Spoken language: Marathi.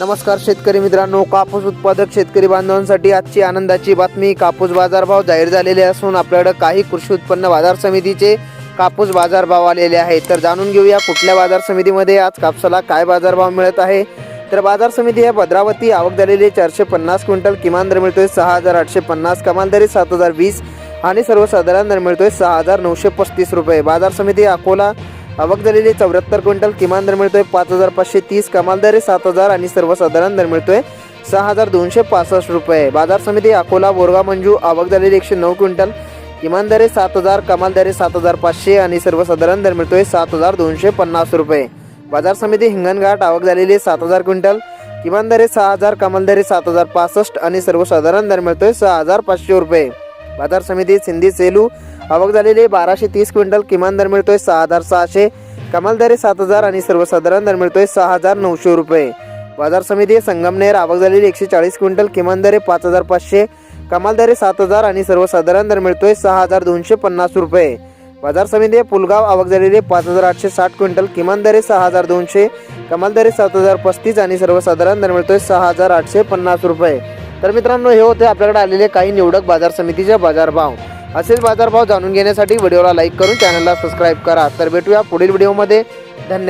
नमस्कार शेतकरी मित्रांनो कापूस उत्पादक शेतकरी बांधवांसाठी आजची आनंदाची बातमी कापूस बाजारभाव जाहीर झालेले असून आपल्याकडे काही कृषी उत्पन्न बाजार समितीचे कापूस बाजारभाव आलेले आहेत. तर जाणून घेऊया कुठल्या बाजार समितीमध्ये आज कापसाला काय बाजारभाव मिळत आहे. तर बाजार समिती हे भद्रावती आवक झालेली चारशे पन्नास क्विंटल किमान दर मिळतोय. सहा हजार आठशे पन्नास कमाल दरी सात हजार वीस आणि सर्वसाधारण दर मिळतोय. सहा हजार नऊशे पस्तीस रुपये. बाजार समिती अकोला आवक झालेली चौऱ्याहत्तर क्विंटल. किमान दर मिळतोय पाच हजार पाचशे तीस कमाल दर सात हजार आणि सर्वसाधारण दर मिळतोय सहा हजार दोनशे पासष्ट रुपये. बाजार समिती अकोला बोरगा मंजू आवक झालेली एकशे नऊ क्विंटल. किमान दर सात हजार कमाल दर सात हजार पाचशे आणि सर्वसाधारण दर मिळतोय सात हजार दोनशे पन्नास रुपये. बाजार समिती हिंगणघाट आवक झालेली आहे सात हजार क्विंटल. किमान दर सहा हजार कमाल दर सात हजार पासष्ट आणि सर्वसाधारण दर मिळतोय सहा हजार पाचशे रुपये. बाजार समिती सिंधी सेलू आवक झालेली बाराशे तीस क्विंटल किमान दर मिळतोय सहा हजार सहाशे. कमाल दर सात हजार आणि सर्वसाधारण दर मिळतोय सहा हजार नऊशे रुपये. बाजार समिती संगमनेर आवक झालेली एकशे चाळीस क्विंटल. किमान दर पाच हजार पाचशे. कमाल दर सात हजार आणि सर्वसाधारण दर मिळतोय सहा हजार दोनशे पन्नास रुपये. बाजार समिती पुलगाव आवक झालेली पाच हजार आठशे साठ क्विंटल. किमान दर सहा हजार दोनशे. कमाल दर सात हजार पस्तीस आणि सर्वसाधारण दर मिळतोय सहा हजार आठशे पन्नास रुपये. तर मित्रांनो हे होते आपल्याकडे आलेले काही निवडक बाजार समितीचे बाजारभाव. असेच बाजारभाव जाणून घेण्यासाठी व्हिडिओला लाईक करून चॅनलला सबस्क्राईब करा. तर भेटूया पुढील व्हिडिओमध्ये धन्यवाद.